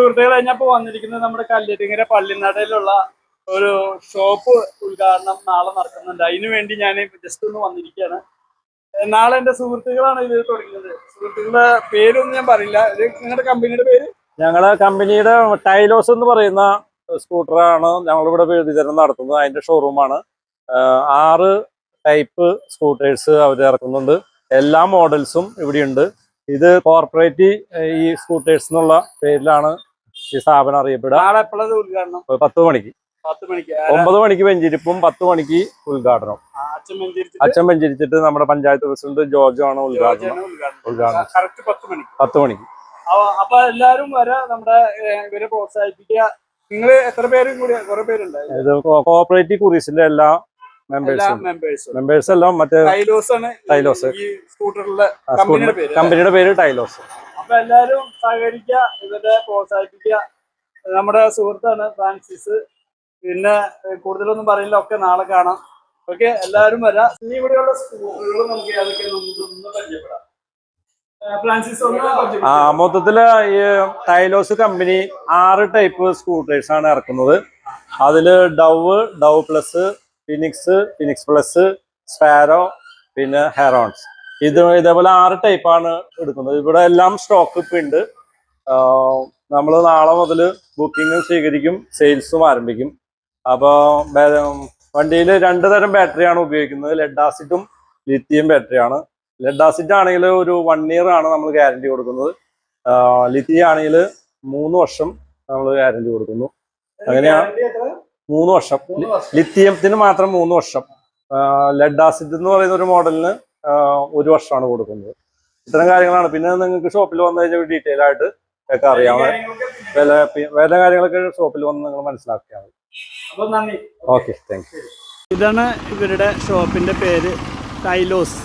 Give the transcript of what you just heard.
സുഹൃത്തുക്കളെ ഞാനിപ്പോ വന്നിരിക്കുന്നത് നമ്മുടെ കല്ലേറ്റിങ്ങര പള്ളിനടയിലുള്ള ഒരു ഷോപ്പ് ഉദ്ഘാടനം നാളെ നടക്കുന്നുണ്ട്. അതിനു വേണ്ടി ഞാൻ ജസ്റ്റ് ഒന്ന് വന്നിരിക്കുകയാണ്. നാളെ എന്റെ സുഹൃത്തുക്കളാണ് ഇത് തുടങ്ങിയത്. സുഹൃത്തുക്കളുടെ പേരൊന്നും ഞാൻ പറയില്ല. ഇത് നിങ്ങളുടെ കമ്പനിയുടെ പേര്? ഞങ്ങളെ കമ്പനിയുടെ ടൈലോസ് എന്ന് പറയുന്ന സ്കൂട്ടറാണ് ഞങ്ങളിവിടെ വിതരണം നടത്തുന്നത്. അതിന്റെ ഷോറൂമാണ് ആറ് ടൈപ്പ് സ്കൂട്ടേഴ്സ് അവർ ഇറക്കുന്നുണ്ട്. എല്ലാ മോഡൽസും ഇവിടെയുണ്ട്. ഇത് കോർപ്പറേറ്റ് ഈ സ്കൂട്ടേഴ്സ് എന്നുള്ള പേരിലാണ് ഈ സ്ഥാപനം അറിയപ്പെടുക. നാളെ എപ്പോഴത് ഉദ്ഘാടനം? പത്ത് മണിക്ക്. പത്ത് മണിക്ക്. ഒമ്പത് മണിക്ക് വെഞ്ചിരിപ്പും പത്ത് മണിക്ക് ഉദ്ഘാടനം ആ, അച്ഛൻ വെഞ്ചിരിച്ചിട്ട്? നമ്മുടെ പഞ്ചായത്ത് പ്രസിഡന്റ് ജോർജ് ആണ് ഉദ്ഘാടനം. ഉദ്ഘാടനം. ഉദ്ഘാടനം. കറക്റ്റ് പത്ത് മണിക്ക്. പത്ത് മണിക്ക്. അവ- അപ്പൊ എല്ലാരും വരെ നമ്മുടെ ഇവരെ പ്രോത്സാഹിപ്പിക്കുക. നിങ്ങൾ എത്ര പേരും കൂടി കുറെ പേരുണ്ടായിരുന്നു ഇത് കോഓപ്പറേറ്റീവ് കുറീസിന്റെ എല്ലാ എല്ലാ മെമ്പേഴ്സും. മെമ്പേഴ്സും. മെമ്പേഴ്സ് എല്ലാം മറ്റേ ടൈലോസ് ആണ് ടൈലോസ്. ഈ സ്കൂട്ടറിലെ ആ, കമ്പനിയുടെ പേര്. കമ്പനിയുടെ പേര് ടൈലോസ്. അപ്പൊ എല്ലാരും സഹകരിക്കുക ഇവരെ പ്രോത്സാഹിപ്പിക്കുക. നമ്മുടെ സുഹൃത്താണ് ഫ്രാൻസിസ്. പിന്നെ കൂടുതലൊന്നും പറയില്ല ഒക്കെ നാളെ കാണാം. ഓക്കെ എല്ലാവരും വരാം. ഇനി ഇവിടെയുള്ള സ്കൂളുകൾ നമുക്ക് ഏതൊക്കെ പരിചയപ്പെടാം. ആ മൊത്തത്തിൽ ഈ ടൈലോസ് കമ്പനി ആറ് ടൈപ്പ് സ്കൂട്ടേഴ്സ് ആണ് ഇറക്കുന്നത്. അതിൽ dove dove plus phoenix phoenix plus sparrow പിന്നെ ഹെറോൺസ്. ഇത് ഇതേപോലെ ആറ് ടൈപ്പാണ് എടുക്കുന്നത്. ഇവിടെ എല്ലാം സ്റ്റോക്ക് ഇപ്പൊ ഉണ്ട്. നമ്മൾ നാളെ മുതൽ ബുക്കിംഗ് സ്വീകരിക്കും സെയിൽസും ആരംഭിക്കും. അപ്പോൾ വണ്ടിയിൽ രണ്ട് തരം ബാറ്ററിയാണ് ഉപയോഗിക്കുന്നത്. ലെഡ് ആസിഡും ലിത്തിയം ബാറ്ററിയാണ് ലെഡ് ആസിഡ് ആണെങ്കിൽ ഒരു വൺ ഇയർ ആണ് നമ്മൾ ഗ്യാരണ്ടി കൊടുക്കുന്നത്. ലിത്തിയം ആണെങ്കിൽ മൂന്ന് വർഷം നമ്മൾ ഗ്യാരണ്ടി കൊടുക്കുന്നു. അങ്ങനെയാണ് മൂന്ന് വർഷം. ലിത്തിയത്തിന് മാത്രം മൂന്ന് വർഷം. ലെഡ് ആസിഡ് എന്ന് പറയുന്ന ഒരു മോഡലിന് ഒരു വർഷമാണ് കൊടുക്കുന്നത്. ഇത്തരം കാര്യങ്ങളാണ്. പിന്നെ നിങ്ങൾക്ക് ഷോപ്പിൽ വന്നു കഴിഞ്ഞാൽ ഡീറ്റെയിൽ ആയിട്ട് ഒക്കെ അറിയാവുന്ന കാര്യങ്ങളൊക്കെ വില വില കാര്യങ്ങളൊക്കെ ഷോപ്പിൽ വന്ന് നിങ്ങൾ മനസ്സിലാക്കിയാൽ മതി. ഓക്കെ താങ്ക് യു ഇതാണ് ഇവരുടെ ഷോപ്പിന്റെ പേര് ടൈലോസ്.